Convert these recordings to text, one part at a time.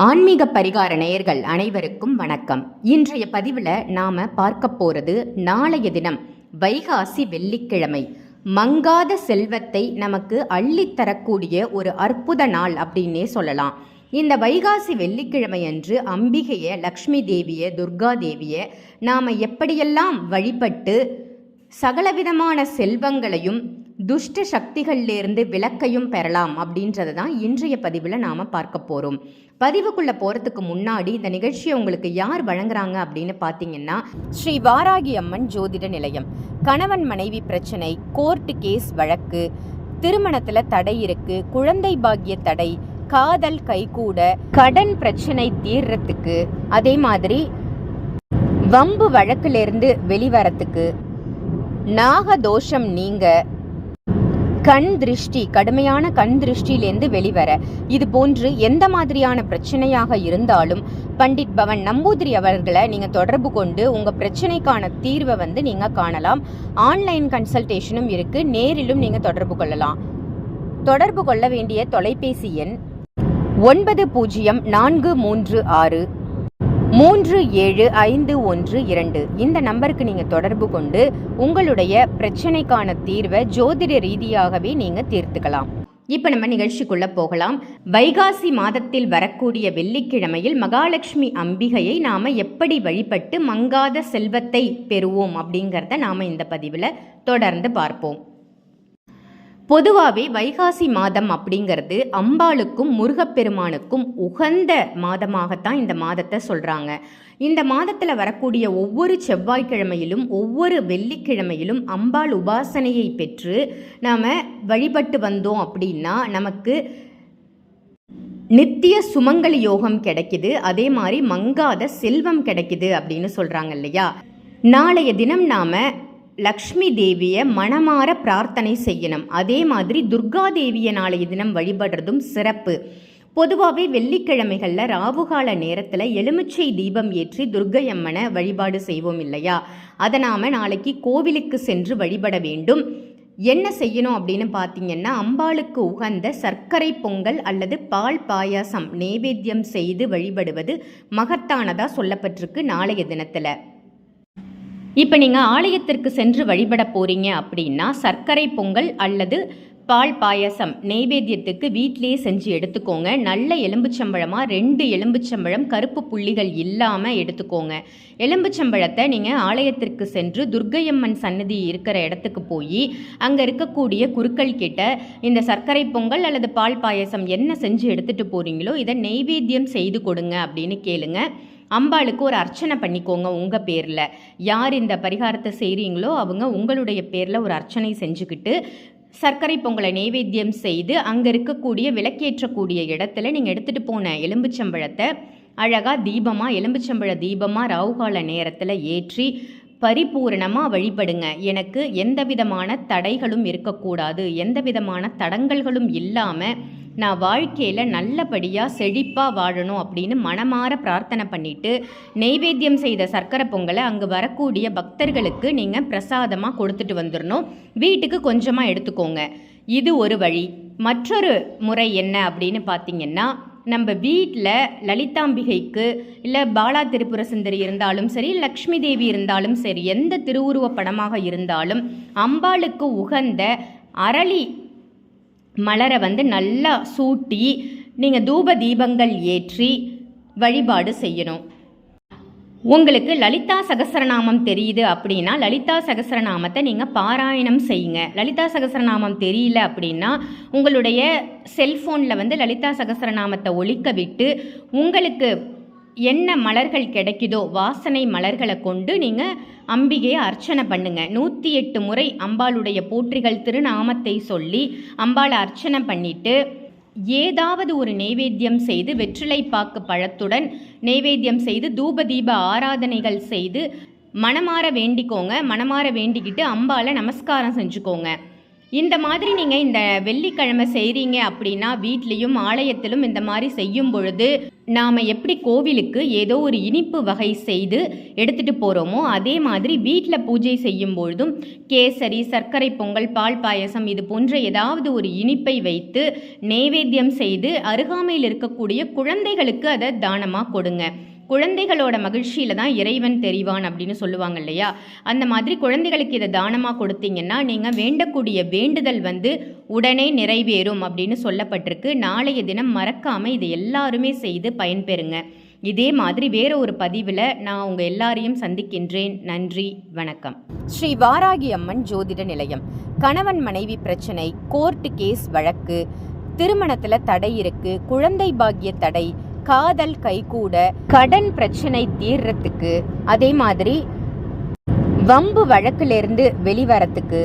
ஆன்மீக பரிகார நேயர்கள் அனைவருக்கும் வணக்கம். இன்றைய பதிவில் நாம் பார்க்க போகிறது நாளைய தினம் வைகாசி வெள்ளிக்கிழமை. மங்காத செல்வத்தை நமக்கு அள்ளித் தரக்கூடிய ஒரு அற்புத நாள் அப்படின்னே சொல்லலாம். இந்த வைகாசி வெள்ளிக்கிழமை அன்று அம்பிகையை லக்ஷ்மி தேவியை துர்கா தேவியை நாம் எப்படியெல்லாம் வழிபட்டு சகலவிதமான செல்வங்களையும் துஷ்ட சக்திகள்லேருந்து விளக்கையும் பெறலாம் அப்படின்றத தான் இன்றைய பதிவில் நாம் பார்க்க போகிறோம் பதிவுக்குள்ளே போகிறதுக்கு முன்னாடி இந்த நிகழ்ச்சியை உங்களுக்கு யார் வழங்குறாங்க அப்படின்னு பார்த்தீங்கன்னா ஸ்ரீ வாராகி அம்மன் ஜோதிட நிலையம். கணவன் மனைவி பிரச்சனை கோர்ட்டு கேஸ் வழக்கு திருமணத்தில் தடை இருக்கு குழந்தை பாக்கிய தடை காதல் கைகூட கடன் பிரச்சனை தீர்றதுக்கு அதே மாதிரி வம்பு வழக்கிலிருந்து வெளிவரத்துக்கு நாகதோஷம் நீங்க கண் திருஷ்டி கடுமையான கண் திருஷ்டியிலேருந்து வெளிவர இது போன்று எந்த மாதிரியான பிரச்சனையாக இருந்தாலும் பண்டிட் பவன் நம்பூதிரி அவர்களை நீங்கள் தொடர்பு கொண்டு உங்கள் பிரச்சனைக்கான தீர்வை வந்து நீங்கள் காணலாம். ஆன்லைன் கன்சல்டேஷனும் இருக்கு. நேரிலும் நீங்கள் தொடர்பு கொள்ளலாம். தொடர்பு கொள்ள வேண்டிய தொலைபேசி எண் ஒன்பது பூஜ்ஜியம் நான்கு மூன்று ஆறு மூன்று ஏழு ஐந்து ஒன்று இரண்டு. இந்த நம்பருக்கு நீங்கள் தொடர்பு கொண்டு உங்களுடைய பிரச்சனைக்கான தீர்வை ஜோதிட ரீதியாகவே நீங்கள் தீர்த்துக்கலாம். இப்போ நம்ம நிகழ்ச்சிக்குள்ளே போகலாம். வைகாசி மாதத்தில் வரக்கூடிய வெள்ளிக்கிழமையில் மகாலட்சுமி அம்பிகையை நாம் எப்படி வழிபட்டு மங்காத செல்வத்தை பெறுவோம் அப்படிங்கிறத நாம் இந்த பதிவில் தொடர்ந்து பார்ப்போம். பொதுவாகவே வைகாசி மாதம் அப்படிங்கிறது அம்பாளுக்கும் முருகப்பெருமானுக்கும் உகந்த மாதமாகத்தான் இந்த மாதத்தை சொல்கிறாங்க இந்த மாதத்தில் வரக்கூடிய ஒவ்வொரு செவ்வாய்க்கிழமையிலும் ஒவ்வொரு வெள்ளிக்கிழமையிலும் அம்பாள் உபாசனையை பெற்று நாம் வழிபட்டு வந்தோம் அப்படின்னா நமக்கு நித்திய சுமங்கல யோகம் கிடைக்குது. அதே மாதிரி மங்காத செல்வம் கிடைக்குது அப்படின்னு சொல்கிறாங்க இல்லையா? நாளைய தினம் நாம் லக்ஷ்மி தேவியை மனமாற பிரார்த்தனை செய்யணும். அதே மாதிரி துர்கா தேவியை நாளைய தினம் வழிபடுறதும் சிறப்பு. பொதுவாகவே வெள்ளிக்கிழமைகளில் ராவுகால நேரத்தில் எலுமிச்சை தீபம் ஏற்றி துர்கை அம்மனை வழிபாடு செய்வோம் இல்லையா? அதை நாம் நாளைக்கு கோவிலுக்கு சென்று வழிபட வேண்டும். என்ன செய்யணும் அப்படின்னு பார்த்தீங்கன்னா அம்பாளுக்கு உகந்த சர்க்கரை பொங்கல் அல்லது பால் பாயாசம் நைவேத்தியம் செய்து வழிபடுவது மகத்தானதாக சொல்லப்பட்டிருக்கு நாளைய தினத்தில். இப்போ நீங்கள் ஆலயத்திற்கு சென்று வழிபட போகிறீங்க அப்படின்னா சர்க்கரை பொங்கல் அல்லது பால் பாயசம் நெய்வேத்தியத்துக்கு வீட்டிலேயே செஞ்சு எடுத்துக்கோங்க. நல்ல எலும்புச்சம்பழமாக ரெண்டு எலும்புச்சம்பழம் கருப்பு புள்ளிகள் இல்லாமல் எடுத்துக்கோங்க. எலும்புச்சம்பழத்தை நீங்கள் ஆலயத்திற்கு சென்று துர்க்கையம்மன் சன்னதி இருக்கிற இடத்துக்கு போய் அங்கே இருக்கக்கூடிய குருக்கள் கிட்ட இந்த சர்க்கரை பொங்கல் அல்லது பால் பாயசம் என்ன செஞ்சு எடுத்துகிட்டு போகிறீங்களோ இதை நெய்வேத்தியம் செய்து கொடுங்க அப்படின்னு கேளுங்கள் அம்பாளுக்கு ஒரு அர்ச்சனை பண்ணிக்கோங்க உங்கள் பேரில். யார் இந்த பரிகாரத்தை செய்கிறீங்களோ அவங்க உங்களுடைய பேரில் ஒரு அர்ச்சனை செஞ்சுக்கிட்டு சர்க்கரை பொங்கலை நைவேத்தியம் செய்து அங்கே இருக்கக்கூடிய விளக்கேற்றக்கூடிய இடத்துல நீங்கள் எடுத்துகிட்டு போன எலும்புச்சம்பழத்தை அழகாக தீபமாக எலும்புச்சம்பழ தீபமாக ராகுகால நேரத்தில் ஏற்றி பரிபூரணமாக வழிபடுங்க. எனக்கு எந்த விதமான தடைகளும் இருக்கக்கூடாது. எந்த விதமான தடங்கல்களும் இல்லாமல் நான் வாழ்க்கையில் நல்லபடியாக செழிப்பாக வாழணும் அப்படின்னு மனமாற பிரார்த்தனை பண்ணிட்டு நெய்வேத்தியம் செய்த சர்க்கரை பொங்கலை அங்கே வரக்கூடிய பக்தர்களுக்கு நீங்கள் பிரசாதமாக கொடுத்துட்டு வந்துடணும் வீட்டுக்கு கொஞ்சமாக எடுத்துக்கோங்க. இது ஒரு வழி. மற்றொரு முறை என்ன அப்படின்னு பார்த்தீங்கன்னா நம்ம வீட்டில் லலிதாம்பிகைக்கு இல்லை பாலா திரிபுர சுந்தரி இருந்தாலும் சரி லக்ஷ்மி தேவி இருந்தாலும் சரி எந்த திருவுருவ படமாக இருந்தாலும் அம்பாளுக்கு உகந்த அரளி மலரை வந்து நல்லா சூட்டி நீங்கள் தூப தீபங்கள் ஏற்றி வழிபாடு செய்யணும். உங்களுக்கு லலிதா சகசரநாமம் தெரியுது அப்படின்னா லலிதா சகசரநாமத்தை நீங்கள் பாராயணம் செய்யுங்க. லலிதா சகசரநாமம் தெரியல அப்படின்னா உங்களுடைய செல்ஃபோனில் வந்து லலிதா சகசரநாமத்தை ஒழிக்க விட்டு உங்களுக்கு என்ன மலர்கள் கிடைக்குதோ வாசனை மலர்களை கொண்டு நீங்கள் அம்பிகையை அர்ச்சனை பண்ணுங்க. நூற்றி எட்டு முறை அம்பாளுடைய போற்றிகள் திருநாமத்தை சொல்லி அம்பாளை அர்ச்சனை பண்ணிட்டு ஏதாவது ஒரு நெய்வேத்தியம் செய்து வெற்றிலை பாக்கு பழத்துடன் நெய்வேத்தியம் செய்து தூப தீப ஆராதனைகள் செய்து மனமாற வேண்டிக்கோங்க. மனமாற வேண்டிக்கிட்டு அம்பாவை நமஸ்காரம் செஞ்சுக்கோங்க. இந்த மாதிரி நீங்கள் இந்த வெள்ளிக்கிழமை செய்கிறீங்க அப்படின்னா வீட்லேயும் ஆலயத்திலும் இந்த மாதிரி செய்யும் பொழுது நாம் எப்படி கோவிலுக்கு ஏதோ ஒரு இனிப்பு வகை செய்து எடுத்துகிட்டு போகிறோமோ அதே மாதிரி வீட்டில் பூஜை செய்யும் பொழுதும் கேசரி சர்க்கரை பொங்கல் பால் பாயசம் இது போன்ற ஏதாவது ஒரு இனிப்பை வைத்து நெய்வேத்தியம் செய்து அருகாமையில் இருக்கக்கூடிய குழந்தைகளுக்கு அதை தானமாக கொடுங்க. குழந்தைகளோட மகிழ்ச்சியில தான் இறைவன் தெரிவான் அப்படின்னு சொல்லுவாங்க இல்லையா? அந்த மாதிரி குழந்தைகளுக்கு இதை தானமாக கொடுத்தீங்கன்னா நீங்கள் வேண்டக்கூடிய வேண்டுதல் வந்து உடனே நிறைவேறும் அப்படின்னு சொல்லப்பட்டிருக்கு. நாளைய தினம் மறக்காமல் இதை எல்லாருமே செய்து பயன்பெறுங்க. இதே மாதிரி வேற ஒரு பதிவில் நான் உங்கள் எல்லாரையும் சந்திக்கின்றேன். நன்றி வணக்கம். ஸ்ரீ வாராகி அம்மன் ஜோதிட நிலையம். கணவன் மனைவி பிரச்சனை கோர்ட்டு கேஸ் வழக்கு திருமணத்தில் தடை இருக்கு குழந்தை பாக்கிய தடை காதல் கைகூட கடன் பிரச்சனை தீர்றதுக்கு அதே மாதிரி வம்பு வழக்கிலிருந்து வெளிவரத்துக்கு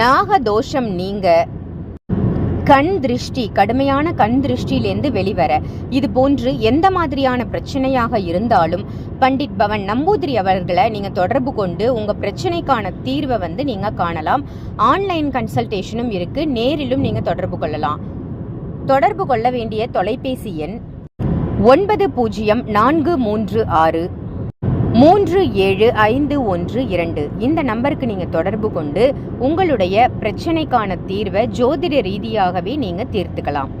நாகதோஷம் நீங்க கண் திருஷ்டி கடுமையான கண் திருஷ்டியிலேருந்து வெளிவர. இது போன்று எந்த மாதிரியான பிரச்சனையாக இருந்தாலும் பண்டிட் பவன் நம்பூதிரி அவர்களை நீங்க தொடர்பு கொண்டு உங்க பிரச்சனைக்கான தீர்வை வந்து நீங்க காணலாம். ஆன்லைன் கன்சல்டேஷனும் இருக்கு. நேரிலும் நீங்க தொடர்பு கொள்ளலாம். தொடர்பு கொள்ள வேண்டிய தொலைபேசி எண் ஒன்பது பூஜ்ஜியம் நான்கு மூன்று ஆறு மூன்று ஏழு ஐந்து ஒன்று இரண்டு. இந்த நம்பருக்கு நீங்கள் தொடர்பு கொண்டு உங்களுடைய பிரச்சனைக்கான தீர்வை ஜோதிட ரீதியாகவே நீங்கள் தீர்த்துக்கலாம்.